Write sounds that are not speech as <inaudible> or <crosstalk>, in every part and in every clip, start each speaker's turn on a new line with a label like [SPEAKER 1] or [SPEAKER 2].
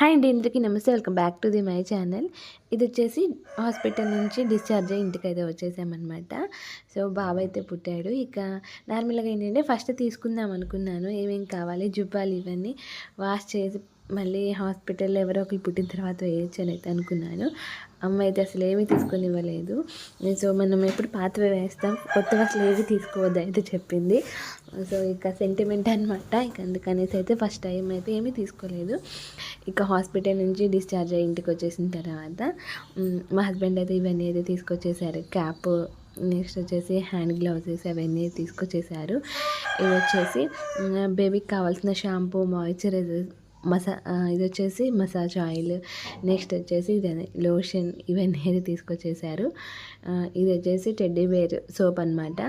[SPEAKER 1] Hi అండి ఇంటికి నమస్తే. Welcome back to the my channel. ఇది వచ్చేసి హాస్పిటల్ నుంచి డిశ్చార్జ్ అయ్యి ఇంటికి అయితే వచ్చేసామన్నమాట. సో బాబు అయితే పుట్టాడు. ఇక నార్మల్గా ఏంటంటే ఫస్ట్ తీసుకుందాం అనుకున్నాను. ఏమేమి కావాలి? జుబ్బాలు ఇవన్నీ వాష్ చేసి మళ్ళీ హాస్పిటల్లో ఎవరో ఒకరు పుట్టిన తర్వాత వేయచ్చు అని అయితే అనుకున్నాను. అమ్మ అయితే అసలు ఏమీ తీసుకొని ఇవ్వలేదు. సో మనం ఎప్పుడు పాతవి వేస్తాం. కొత్తవి అసలు ఏవి తీసుకోవద్దు అయితే చెప్పింది. సో ఇక సెంటిమెంట్ అనమాట ఇక అందుకనేసి అయితే ఫస్ట్ టైం అయితే ఏమీ తీసుకోలేదు. ఇక హాస్పిటల్ నుంచి డిశ్చార్జ్ అయ్యి ఇంటికి వచ్చేసిన తర్వాత మా హస్బెండ్ అయితే ఇవన్నీ అయితే తీసుకొచ్చేసారు. క్యాప్ నెక్స్ట్ వచ్చేసి హ్యాండ్ గ్లౌజెస్ అవన్నీ తీసుకొచ్చేసారు. ఇవి వచ్చేసి బేబీకి కావాల్సిన షాంపూ మాయిశ్చరైజర్ మసా ఇది వచ్చేసి మసాజ్ ఆయిల్ నెక్స్ట్ వచ్చేసి ఇది లోషన్ ఇవన్నీ అయితే <laughs> తీసుకొచ్చేసారు. ఇది వచ్చేసి టెడ్డీ బేర్ సోప్ అనమాట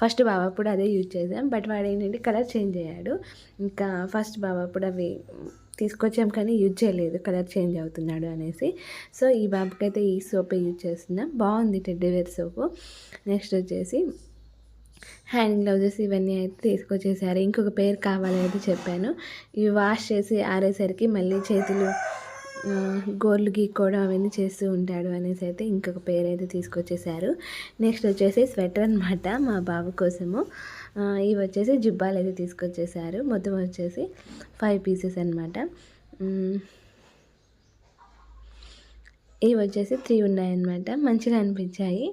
[SPEAKER 1] ఫస్ట్ బాబాప్పుడు అదే యూజ్ చేసాం బట్ వాడు ఏంటంటే కలర్ చేంజ్ అయ్యాడు. ఇంకా ఫస్ట్ బాబాప్పుడు అవి తీసుకొచ్చాం కానీ యూజ్ చేయలేదు కలర్ చేంజ్ అవుతున్నాడు అనేసి. సో ఈ బాబుకైతే ఈ సోపే యూజ్ చేస్తున్నాం. బాగుంది టెడ్డీ బేర్ సోపు. నెక్స్ట్ వచ్చేసి హ్యాండ్ గ్లౌజెస్ ఇవన్నీ అయితే తీసుకొచ్చేసారు. ఇంకొక పేరు కావాలి అయితే చెప్పాను. ఇవి వాష్ చేసి ఆరేసరికి మళ్ళీ చేతులు గోర్లు గీక్కోవడం అవన్నీ చేస్తూ ఉంటాడు అనేసి అయితే ఇంకొక పేరు అయితే తీసుకొచ్చేసారు. నెక్స్ట్ వచ్చేసి స్వెటర్ అనమాట మా బాబు కోసము. ఇవి వచ్చేసి జుబ్బాలు అయితే తీసుకొచ్చేసారు. మొత్తం వచ్చేసి ఫైవ్ పీసెస్ అనమాట ఇవి వచ్చేసి త్రీ ఉన్నాయన్నమాట మంచిగా అనిపించాయి.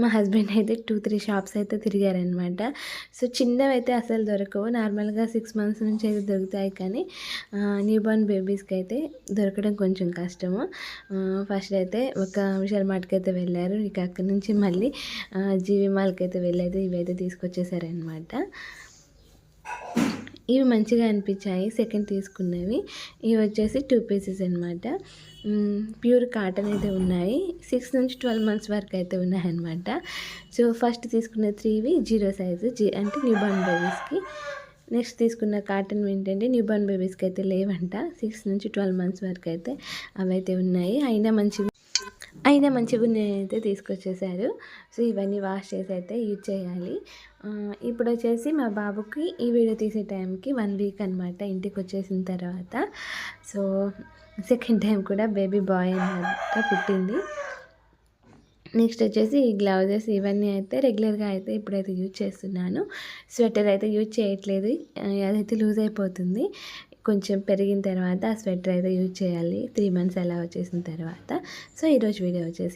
[SPEAKER 1] మా హస్బెండ్ అయితే టూ త్రీ షాప్స్ అయితే తిరిగారనమాట సో చిన్నవి అయితే అసలు దొరకవు. నార్మల్గా సిక్స్ మంత్స్ నుంచి అయితే దొరుకుతాయి కానీ న్యూ బోర్న్ బేబీస్కి అయితే దొరకడం కొంచెం కష్టము. ఫస్ట్ అయితే ఒక విశాల్ మార్ట్కి అయితే వెళ్ళారు. ఇక అక్కడి నుంచి మళ్ళీ జీవి మాల్కి అయితే వెళ్ళైతే ఇవైతే తీసుకొచ్చేసారనమాట ఇవి మంచిగా అనిపించాయి. సెకండ్ తీసుకున్నవి. ఇవి వచ్చేసి టూ పీసెస్ అనమాట ప్యూర్ కాటన్ అయితే ఉన్నాయి. సిక్స్ నుంచి ట్వెల్వ్ మంత్స్ వరకు అయితే ఉన్నాయన్నమాట. సో ఫస్ట్ తీసుకున్న త్రీవి జీరో సైజు జీ అంటే న్యూబార్న్ బేబీస్కి నెక్స్ట్ తీసుకున్న కాటన్ ఏంటంటే న్యూబార్న్ బేబీస్కి అయితే లేవంట. సిక్స్ నుంచి ట్వెల్వ్ మంత్స్ వరకు అయితే అవైతే ఉన్నాయి. అయినా మంచి అయినా మంచిగా అయితే తీసుకొచ్చేసారు. సో ఇవన్నీ వాష్ చేసి అయితే యూజ్ చేయాలి. ఇప్పుడు వచ్చేసి మా బాబుకి ఈ వీడియో తీసే టైంకి వన్ వీక్ అనమాట ఇంటికి వచ్చేసిన తర్వాత. సో సెకండ్ టైం కూడా బేబీ బాయ్ అనమాట పుట్టింది. నెక్స్ట్ వచ్చేసి ఈ గ్లౌజెస్ ఇవన్నీ అయితే రెగ్యులర్గా అయితే ఇప్పుడైతే యూజ్ చేస్తున్నాను. స్వెటర్ అయితే యూజ్ చేయట్లేదు. అదైతే లూజ్ అయిపోతుంది. కొంచెం పెరిగిన తర్వాత స్వెటర్ అయితే యూజ్ చేయాలి. త్రీ మంత్స్ అలా వచ్చేసిన తర్వాత. సో ఈరోజు వీడియో వచ్చేసి